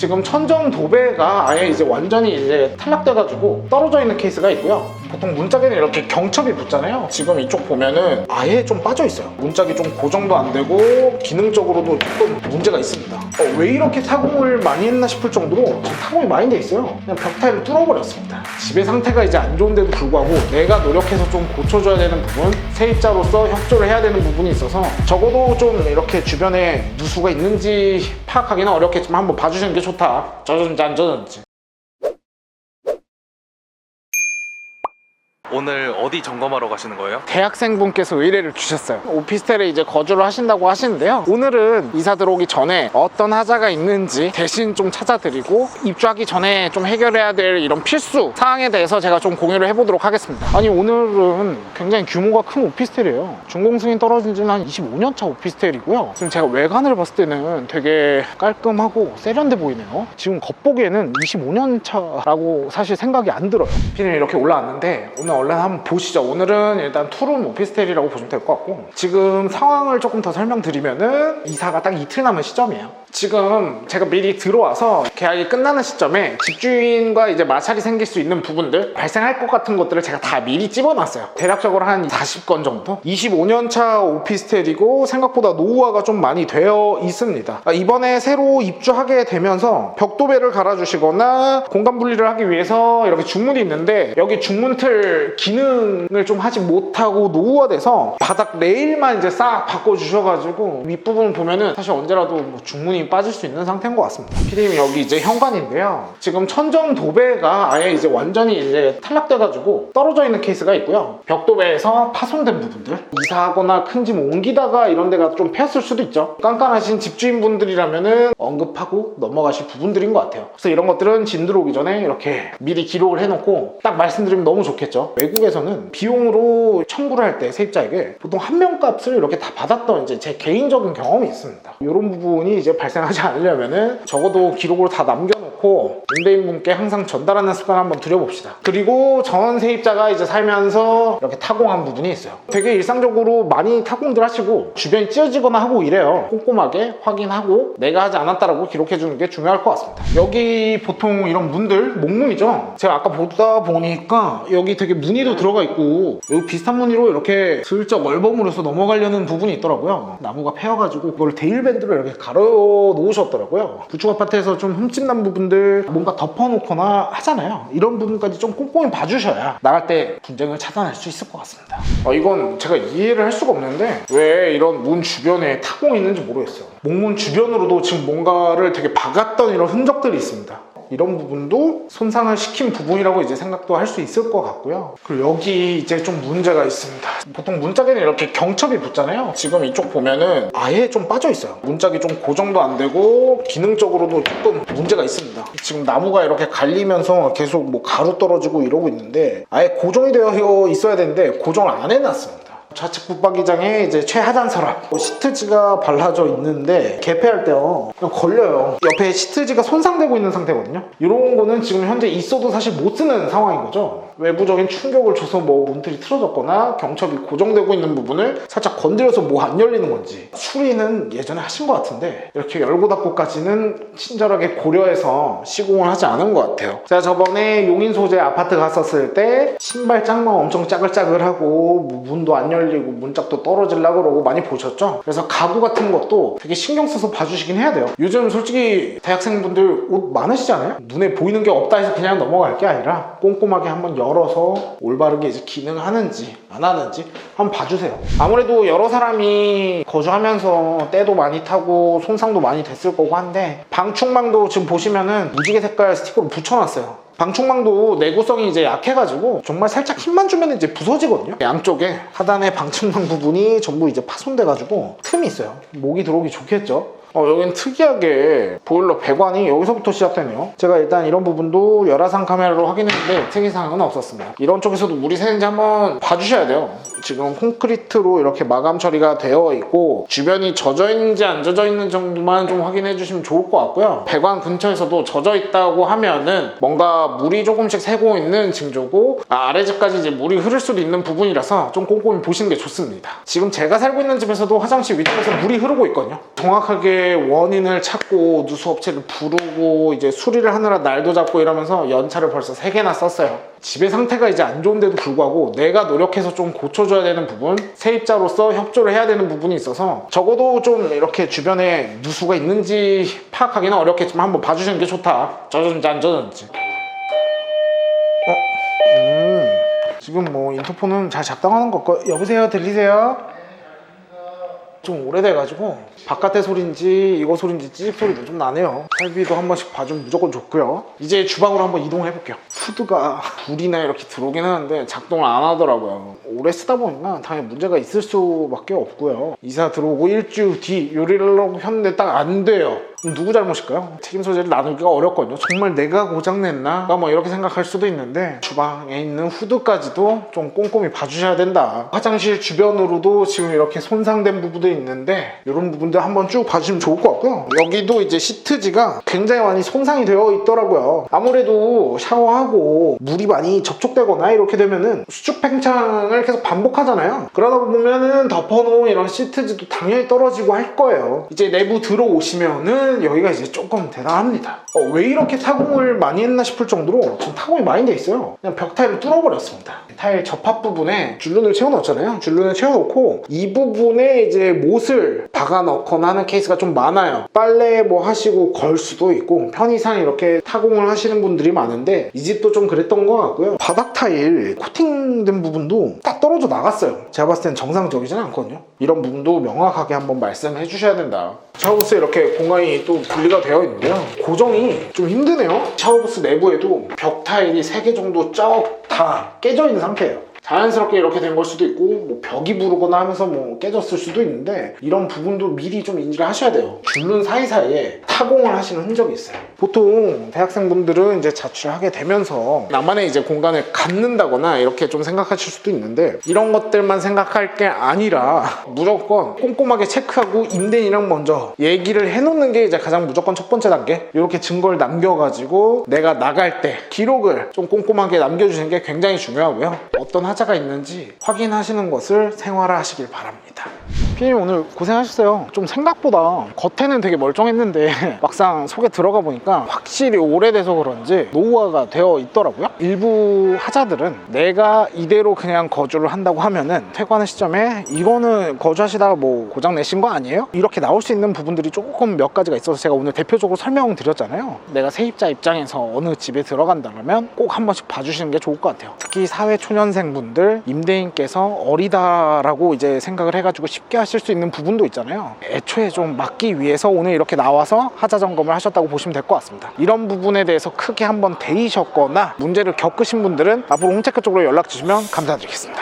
지금 천정 도배가 아예 이제 완전히 이제 탈락돼가지고 떨어져 있는 케이스가 있고요. 보통 문짝에는 이렇게 경첩이 붙잖아요. 지금 이쪽 보면은 아예 좀 빠져 있어요. 문짝이 좀 고정도 안 되고 기능적으로도 조금 문제가 있습니다. 어, 왜 이렇게 타공을 많이 했나 싶을 정도로 타공이 많이 돼 있어요. 그냥 벽타일을 뚫어버렸습니다. 집의 상태가 이제 안 좋은데도 불구하고 내가 노력해서 좀 고쳐줘야 되는 부분, 세입자로서 협조를 해야 되는 부분이 있어서 적어도 좀 이렇게 주변에 누수가 있는지 파악하기는 어렵겠지만 한번 봐주시는 게 좋다. 저전지 안 저전지. 오늘 어디 점검하러 가시는 거예요? 대학생분께서 의뢰를 주셨어요. 오피스텔에 이제 거주를 하신다고 하시는데요. 오늘은 이사 들어오기 전에 어떤 하자가 있는지 대신 좀 찾아드리고 입주하기 전에 좀 해결해야 될 이런 필수 사항에 대해서 제가 좀 공유를 해보도록 하겠습니다. 아니 오늘은 굉장히 규모가 큰 오피스텔이에요. 준공승인 떨어진 지는 한 25년 차 오피스텔이고요. 지금 제가 외관을 봤을 때는 되게 깔끔하고 세련돼 보이네요. 지금 겉보기에는 25년 차라고 사실 생각이 안 들어요. 피는 이렇게 올라왔는데 오늘 얼른 한번 보시죠. 오늘은 일단 투룸 오피스텔이라고 보시면 될 것 같고 지금 상황을 조금 더 설명드리면은 이사가 딱 이틀 남은 시점이에요. 지금 제가 미리 들어와서 계약이 끝나는 시점에 집주인과 이제 마찰이 생길 수 있는 부분들 발생할 것 같은 것들을 제가 다 미리 찝어놨어요. 대략적으로 한 40건 정도. 25년 차 오피스텔이고 생각보다 노후화가 좀 많이 되어 있습니다. 아, 이번에 새로 입주하게 되면서 벽도배를 갈아주시거나 공간 분리를 하기 위해서 이렇게 중문이 있는데 여기 중문틀 기능을 좀 하지 못하고 노후화돼서 바닥 레일만 이제 싹 바꿔주셔가지고 윗부분 보면은 사실 언제라도 뭐 중문이 빠질 수 있는 상태인 것 같습니다. 피디님 여기 이제 현관인데요. 지금 천정 도배가 아예 이제 완전히 이제 탈락돼가지고 떨어져 있는 케이스가 있고요. 벽도배에서 파손된 부분들 이사하거나 큰 짐 옮기다가 이런 데가 좀 패였을 수도 있죠. 깐깐하신 집주인분들이라면은 언급하고 넘어가실 부분들인 것 같아요. 그래서 이런 것들은 짐 들어오기 전에 이렇게 미리 기록을 해놓고 딱 말씀드리면 너무 좋겠죠. 외국에서는 비용으로 청구를 할 때 세입자에게 보통 한 명값을 이렇게 다 받았던 이제 제 개인적인 경험이 있습니다. 이런 부분이 이제 발생하지 않으려면은 적어도 기록으로 다 남겨놓고 임대인분께 항상 전달하는 습관 한번 들여봅시다. 그리고 전 세입자가 이제 살면서 이렇게 타공한 부분이 있어요. 되게 일상적으로 많이 타공들 하시고 주변이 찢어지거나 하고 이래요. 꼼꼼하게 확인하고 내가 하지 않았다라고 기록해주는 게 중요할 것 같습니다. 여기 보통 이런 문들 목문이죠. 제가 아까 보다 보니까 여기 되게 무 늬도 들어가 있고 여기 비슷한 무늬로 이렇게 슬쩍 얼버무려서 넘어가려는 부분이 있더라고요. 나무가 패여가지고 그걸 데일밴드로 이렇게 가려 놓으셨더라고요. 구축 아파트에서 좀 흠집 난 부분들 뭔가 덮어놓거나 하잖아요. 이런 부분까지 좀 꼼꼼히 봐주셔야 나갈 때 분쟁을 차단할 수 있을 것 같습니다. 어, 이건 제가 이해를 할 수가 없는데 왜 이런 문 주변에 타공이 있는지 모르겠어요. 목문 주변으로도 지금 뭔가를 되게 박았던 이런 흔적들이 있습니다. 이런 부분도 손상을 시킨 부분이라고 이제 생각도 할 수 있을 것 같고요. 그리고 여기 이제 좀 문제가 있습니다. 보통 문짝에는 이렇게 경첩이 붙잖아요. 지금 이쪽 보면은 아예 좀 빠져 있어요. 문짝이 좀 고정도 안 되고 기능적으로도 조금 문제가 있습니다. 지금 나무가 이렇게 갈리면서 계속 뭐 가루 떨어지고 이러고 있는데 아예 고정이 되어 있어야 되는데 고정을 안 해놨습니다. 좌측 붙박이장에 이제 최하단 서랍 뭐 시트지가 발라져 있는데 개폐할 때요. 걸려요. 옆에 시트지가 손상되고 있는 상태거든요. 이런 거는 지금 현재 있어도 사실 못 쓰는 상황인 거죠 외부적인 충격을 줘서 뭐 문틀이 틀어졌거나 경첩이 고정되고 있는 부분을 살짝 건드려서 뭐 안 열리는 건지 수리는 예전에 하신 것 같은데 이렇게 열고 닫고까지는 친절하게 고려해서 시공을 하지 않은 것 같아요 제가 저번에 용인 소재 아파트 갔었을 때 신발장만 엄청 짜글짜글하고 뭐 문도 안 열리고 문짝도 떨어질라 그러고 많이 보셨죠? 그래서 가구 같은 것도 되게 신경 써서 봐주시긴 해야 돼요 요즘 솔직히 대학생분들 옷 많으시잖아요? 눈에 보이는 게 없다 해서 그냥 넘어갈 게 아니라 꼼꼼하게 한번 열어서 올바르게 이제 기능하는지 안 하는지 한번 봐주세요 아무래도 여러 사람이 거주하면서 때도 많이 타고 손상도 많이 됐을 거고 한데 방충망도 지금 보시면은 무지개 색깔 스티커로 붙여놨어요 방충망도 내구성이 이제 약해가지고 정말 살짝 힘만 주면 이제 부서지거든요. 양쪽에 하단의 방충망 부분이 전부 이제 파손돼가지고 틈이 있어요. 목이 들어오기 좋겠죠. 어, 여긴 특이하게 보일러 배관이 여기서부터 시작되네요. 제가 일단 이런 부분도 열화상 카메라로 확인했는데 특이사항은 없었습니다. 이런 쪽에서도 물이 새는지 한번 봐주셔야 돼요. 지금 콘크리트로 이렇게 마감 처리가 되어 있고 주변이 젖어 있는지 안 젖어 있는 정도만 좀 확인해 주시면 좋을 것 같고요. 배관 근처에서도 젖어 있다고 하면은 뭔가 물이 조금씩 새고 있는 징조고 아, 아래 집까지 이제 물이 흐를 수도 있는 부분이라서 좀 꼼꼼히 보시는 게 좋습니다. 지금 제가 살고 있는 집에서도 화장실 위쪽에서 물이 흐르고 있거든요. 정확하게 원인을 찾고 누수업체를 부르고 이제 수리를 하느라 날도 잡고 이러면서 연차를 벌써 3개나 썼어요. 집의 상태가 이제 안 좋은데도 불구하고 내가 노력해서 좀 고쳐줘야 되는 부분, 세입자로서 협조를 해야 되는 부분이 있어서 적어도 좀 이렇게 주변에 누수가 있는지 파악하기는 어렵겠지만 한번 봐주시는 게 좋다. 젖은지 안 젖은지. 어? 음. 지금 뭐 인터폰은 잘 작동하는 것 같고 여보세요 들리세요? 좀 오래돼가지고 바깥의 소리인지 이거 소리인지 찌직 소리도 좀 나네요. 설비도 한 번씩 봐주면 무조건 좋고요. 이제 주방으로 한번 이동해 볼게요. 후드가 불이나 이렇게 들어오긴 하는데 작동을 안 하더라고요. 오래 쓰다 보니까 당연히 문제가 있을 수밖에 없고요. 이사 들어오고 일주 뒤 요리를 하려고 했는데 딱 안 돼요 누구 잘못일까요? 책임 소재를 나누기가 어렵거든요. 정말 내가 고장냈나? 뭐 이렇게 생각할 수도 있는데 주방에 있는 후드까지도 좀 꼼꼼히 봐주셔야 된다. 화장실 주변으로도 지금 이렇게 손상된 부분도 있는데 이런 부분들 한번 쭉 봐주시면 좋을 것 같고요. 여기도 이제 시트지가 굉장히 많이 손상이 되어 있더라고요. 아무래도 샤워하고 물이 많이 접촉되거나 이렇게 되면은 수축 팽창을 계속 반복하잖아요. 그러다 보면은 덮어놓은 이런 시트지도 당연히 떨어지고 할 거예요. 이제 내부 들어오시면은 여기가 이제 조금 대단합니다. 어, 왜 이렇게 타공을 많이 했나 싶을 정도로 지금 타공이 많이 돼 있어요. 그냥 벽 타일을 뚫어버렸습니다. 타일 접합 부분에 줄눈을 채워넣었잖아요. 줄눈을 채워놓고 이 부분에 이제 못을 박아 넣거나 하는 케이스가 좀 많아요. 빨래 뭐 하시고 걸 수도 있고 편의상 이렇게 타공을 하시는 분들이 많은데 이 집도 좀 그랬던 것 같고요. 바닥 타일 코팅된 부분도 딱 떨어져 나갔어요. 제가 봤을 땐 정상적이진 않거든요. 이런 부분도 명확하게 한번 말씀해 주셔야 된다. 샤워부스 이렇게 공간이 또 분리가 되어 있는데요. 고정이 좀 힘드네요. 샤워부스 내부에도 벽 타일이 3개 정도 쩍다 깨져 있는 상태예요. 자연스럽게 이렇게 된 걸 수도 있고 뭐 벽이 부르거나 하면서 뭐 깨졌을 수도 있는데 이런 부분도 미리 좀 인지를 하셔야 돼요. 줄눈 사이사이에 타공을 하시는 흔적이 있어요. 보통 대학생분들은 이제 자취를 하게 되면서 나만의 이제 공간을 갖는다거나 이렇게 좀 생각하실 수도 있는데 이런 것들만 생각할 게 아니라 무조건 꼼꼼하게 체크하고 임대인이랑 먼저 얘기를 해놓는 게 이제 가장 무조건 첫 번째 단계? 이렇게 증거를 남겨가지고 내가 나갈 때 기록을 좀 꼼꼼하게 남겨주시는 게 굉장히 중요하고요. 어떤 하자가 있는지 확인하시는 것을 생활화 하시길 바랍니다 피디님 오늘 고생하셨어요. 좀 생각보다 겉에는 되게 멀쩡했는데 막상 속에 들어가 보니까 확실히 오래돼서 그런지 노후화가 되어 있더라고요. 일부 하자들은 내가 이대로 그냥 거주를 한다고 하면은 퇴관의 시점에 이거는 거주하시다가 뭐 고장 내신 거 아니에요? 이렇게 나올 수 있는 부분들이 조금 몇 가지가 있어서 제가 오늘 대표적으로 설명을 드렸잖아요. 내가 세입자 입장에서 어느 집에 들어간다면 꼭 한 번씩 봐주시는 게 좋을 것 같아요. 특히 사회 초년생 분들 임대인께서 어리다라고 이제 생각을 해가지고 쉽게 하실 수 있는 부분도 있잖아요. 애초에 좀 막기 위해서 오늘 이렇게 나와서 하자 점검을 하셨다고 보시면 될 것 같습니다. 이런 부분에 대해서 크게 한번 데이셨거나 문제를 겪으신 분들은 앞으로 홈체크 쪽으로 연락 주시면 감사드리겠습니다